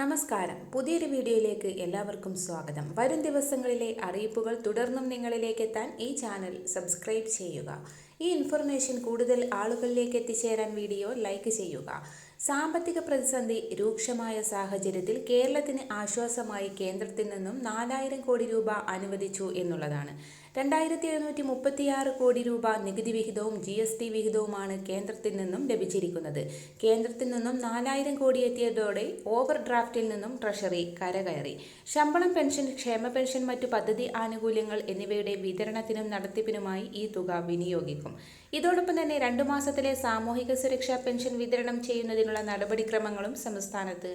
നമസ്കാരം. പുതിയൊരു വീഡിയോയിലേക്ക് എല്ലാവർക്കും സ്വാഗതം. വരും ദിവസങ്ങളിലെ അറിയിപ്പുകൾ തുടർന്നും നിങ്ങളിലേക്ക് എത്താൻ ഈ ചാനൽ സബ്സ്ക്രൈബ് ചെയ്യുക. ഈ ഇൻഫർമേഷൻ കൂടുതൽ ആളുകളിലേക്ക് എത്തിച്ചേരാൻ വീഡിയോ ലൈക്ക് ചെയ്യുക. സാമ്പത്തിക പ്രതിസന്ധി രൂക്ഷമായ സാഹചര്യത്തിൽ കേരളത്തിന് ആശ്വാസമായി കേന്ദ്രത്തിൽ നിന്നും നാലായിരം കോടി രൂപ അനുവദിച്ചു എന്നുള്ളതാണ്. രണ്ടായിരത്തി എഴുന്നൂറ്റി മുപ്പത്തിയാറ് കോടി രൂപ നികുതി വിഹിതവും ജി എസ് ടി വിഹിതവുമാണ് കേന്ദ്രത്തിൽ നിന്നും ലഭിച്ചിരിക്കുന്നത്. കേന്ദ്രത്തിൽ നിന്നും നാലായിരം കോടി എത്തിയതോടെ ഓവർ ഡ്രാഫ്റ്റിൽ നിന്നും ട്രഷറി കരകയറി. ശമ്പളം പെൻഷൻ ക്ഷേമ പെൻഷൻ മറ്റു പദ്ധതി ആനുകൂല്യങ്ങൾ എന്നിവയുടെ വിതരണത്തിനും നടത്തിപ്പിനുമായി ഈ തുക വിനിയോഗിക്കും. ഇതോടൊപ്പം തന്നെ രണ്ടു മാസത്തിലെ സാമൂഹിക സുരക്ഷാ പെൻഷൻ വിതരണം ചെയ്യുന്നതിനുള്ള നടപടിക്രമങ്ങളും സംസ്ഥാനത്ത്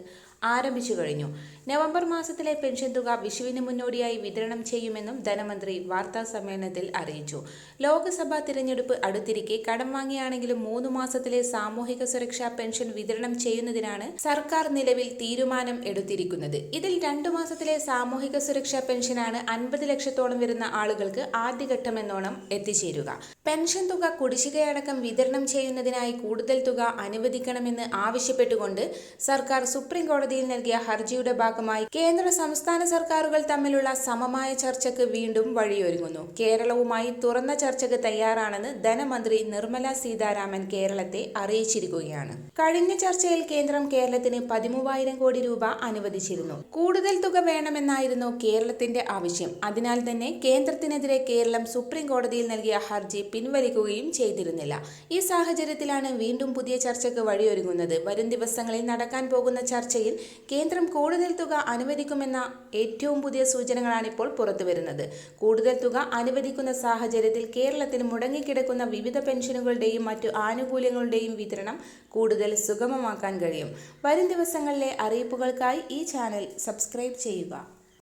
ആരംഭിച്ചു കഴിഞ്ഞു. നവംബർ മാസത്തിലെ പെൻഷൻ തുക വിഷുവിന് മുന്നോടിയായി വിതരണം ചെയ്യുമെന്നും ധനമന്ത്രി വാർത്താ സമ്മേളനത്തിൽ അറിയിച്ചു. ലോക്സഭാ തിരഞ്ഞെടുപ്പ് അടുത്തിരിക്കെ കടം വാങ്ങിയാണെങ്കിലും മൂന്ന് മാസത്തിലെ സാമൂഹിക സുരക്ഷാ പെൻഷൻ വിതരണം ചെയ്യുന്നതിനാണ് സർക്കാർ നിലവിൽ തീരുമാനം എടുത്തിരിക്കുന്നത്. ഇതിൽ രണ്ടു മാസത്തിലെ സാമൂഹിക സുരക്ഷാ പെൻഷനാണ് അൻപത് ലക്ഷത്തോളം വരുന്ന ആളുകൾക്ക് ആദ്യഘട്ടമെന്നോണം എത്തിച്ചേരുക. പെൻഷൻ തുക കുടിശ്ശികയടക്കം വിതരണം ചെയ്യുന്നതിനായി കൂടുതൽ തുക അനുവദിക്കണമെന്ന് ആവശ്യപ്പെട്ടുകൊണ്ട് സർക്കാർ സുപ്രീം കോടതിയിൽ നൽകിയ ഹർജിയുടെ ഭാഗമായി കേന്ദ്ര സംസ്ഥാന സർക്കാരുകൾ തമ്മിലുള്ള സമമായ ചർച്ചയ്ക്ക് വീണ്ടും വഴിയൊരുങ്ങുന്നു. കേരളവുമായി തുറന്ന ചർച്ചയ്ക്ക് തയ്യാറാണെന്ന് ധനമന്ത്രി നിർമ്മല സീതാരാമൻ കേരളത്തെ അറിയിച്ചിരിക്കുകയാണ്. കഴിഞ്ഞ ചർച്ചയിൽ കേന്ദ്രം കേരളത്തിന് പതിമൂവായിരം കോടി രൂപ അനുവദിച്ചിരുന്നു. കൂടുതൽ തുക വേണമെന്നായിരുന്നു കേരളത്തിന്റെ ആവശ്യം. അതിനാൽ തന്നെ കേന്ദ്രത്തിനെതിരെ കേരളം സുപ്രീം കോടതിയിൽ നൽകിയ ഹർജി പിൻവലിക്കുകയും ചെയ്തിരുന്നില്ല. ഈ സാഹചര്യത്തിലാണ് വീണ്ടും പുതിയ ചർച്ചയ്ക്ക് വഴിയൊരുങ്ങുന്നത്. വരും ദിവസങ്ങളിൽ നടക്കാൻ പോകുന്ന ചർച്ചയിൽ കേന്ദ്രം കൂടുതൽ തുക അനുവദിക്കുമെന്ന ഏറ്റവും പുതിയ സൂചനകളാണ് ഇപ്പോൾ പുറത്തുവരുന്നത്. കൂടുതൽ തുക അനുവദിക്കുന്ന സാഹചര്യത്തിൽ കേരളത്തിൽ മുടങ്ങിക്കിടക്കുന്ന വിവിധ പെൻഷനുകളുടെയും മറ്റു ആനുകൂല്യങ്ങളുടെയും വിതരണം കൂടുതൽ സുഗമമാക്കാൻ കഴിയും. വരും ദിവസങ്ങളിലെ അറിയിപ്പുകൾക്കായി ഈ ചാനൽ സബ്സ്ക്രൈബ് ചെയ്യുക.